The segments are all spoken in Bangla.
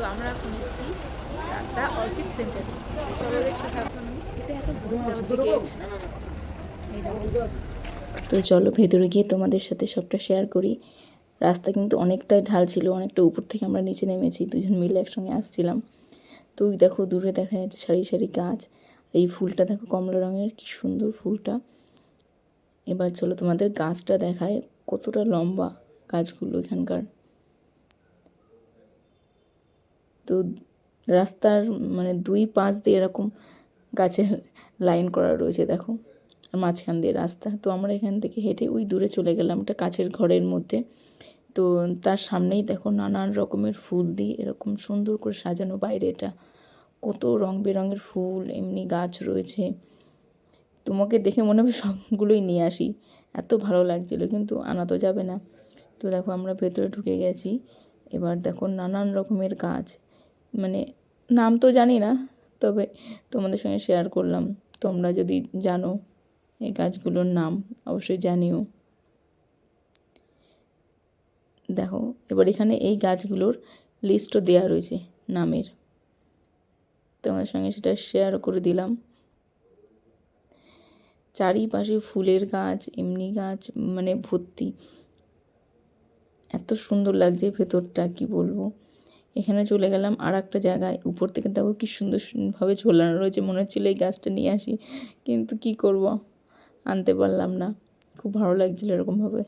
তো আমরা এখন এসেছি দ্য অর্কিড সেন্টার। চলো দেখতে থাকুন। তো চলো, ভেতরে গিয়ে তোমাদের সাথে সবটা শেয়ার করি। রাস্তা কিন্তু অনেকটাই ঢাল ছিল, অনেকটা উপর থেকে আমরা নিচে নেমেছি, দুজন মিলে একসঙ্গে আসছিলাম। তো দেখো, দূরে দেখা যাচ্ছে সারি সারি গাছ। এই ফুলটা দেখো, কমলা রঙের, কি সুন্দর ফুলটা। এবার চলো তোমাদের গাছটা দেখায় কতটা লম্বা গাছগুলো এখানকার। তো রাস্তার মানে দুই পাশ দিয়ে এরকম গাছের লাইন করা রয়েছে, দেখো। মাঝখান দিয়ে রাস্তা। তো আমরা এখান থেকে হেঁটে ওই দূরে চলে গেলাম একটা কাছের ঘরের মধ্যে। তো তার সামনেই দেখো নানান রকমের ফুল দিয়ে এরকম সুন্দর করে সাজানো বাইরেটা কত রং বেরঙের ফুল, এমনি গাছ রয়েছে। তোমাকে দেখে মনে হবে সবগুলোই নিয়ে আসি। এত ভালো লাগছিল, কিন্তু আনা তো যাবে না। তো দেখো আমরা ভেতরে ঢুকে গেছি। এবার দেখো নানান রকমের গাছ। মানে নাম তো জানি না, তবে তোমাদের সঙ্গে শেয়ার করলাম। তোমরা যদি জানো এই গাছগুলোর নাম, অবশ্যই জানিও। দেখো, এবার এখানে এই গাছগুলোর লিস্টও দেওয়া রয়েছে নামের। তোমাদের সঙ্গে সেটা শেয়ার করে দিলাম। চারিপাশে ফুলের গাছ, এমনি গাছ মানে ভর্তি। এত সুন্দর লাগছে ভেতরটা, কি বলব? এখানে চলে গেলাম আর একটা জায়গায়। উপর থেকে দেখো কি সুন্দরভাবে ঝোলানো রয়েছে। মনে হচ্ছিল এই গাছটা নিয়ে আসি, কিন্তু কি করব? আনতে পারলাম না। খুব ভালো লাগছিল এরকমভাবে।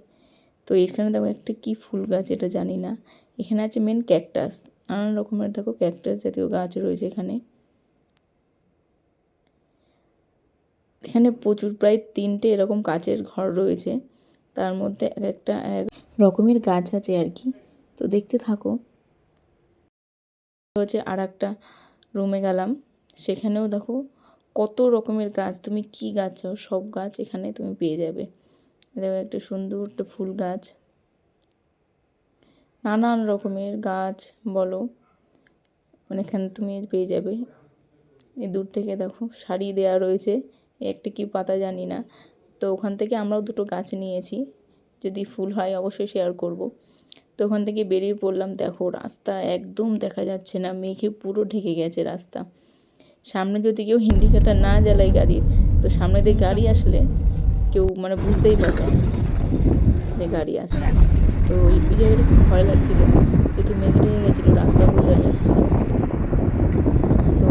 তো এখানে দেখো একটা কি ফুল গাছ এটা জানি না। এখানে আছে মেন ক্যাকটাস নানান রকমের দেখো ক্যাকটাস জাতীয় গাছ রয়েছে এখানে। এখানে প্রচুর, প্রায় তিনটে এরকম কাচের ঘর রয়েছে। তার মধ্যে এক একটা এক রকমের গাছ আছে আর কি। তো দেখতে থাকো। হচ্ছে আর একটা রুমে গেলাম। সেখানেও দেখো কত রকমের গাছ, তুমি কি গাছ চাও সব গাছ এখানে তুমি পেয়ে যাবে। দেখো একটা সুন্দর একটা ফুল গাছ। নানান রকমের গাছ বলো মানে এখানে তুমি পেয়ে যাবে। এ দূর থেকে দেখো শাড়ি দেওয়া রয়েছে একটা কি পাতা জানি না। তো ওখান থেকে আমরাও দুটো গাছ নিয়েছি, যদি ফুল হয় অবশ্যই শেয়ার করব। ওখান থেকে বেরিয়ে পড়লাম। দেখো, রাস্তা একদম দেখা যাচ্ছে না। মেঘে পুরো ঢেকে গেছে রাস্তা। সামনে যদি কেউ ইন্ডিকেটার না জ্বালায় গাড়ির তো সামনে দিয়ে গাড়ি আসলে কেউ মানে বুঝতেই পারবে যে গাড়ি আসছে। তো ওই জায়গাটা খুব ভয় লাগছিল। যেহেতু মেঘ ঢেকে গেছিল, রাস্তা বোঝা যাচ্ছিল তো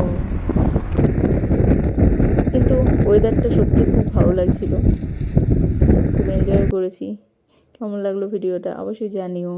কিন্তু ওয়েদারটা সত্যি খুব ভালো লাগছিল। খুব এনজয় করেছি। কেমন লাগল ভিডিওটা অবশ্যই জানিও।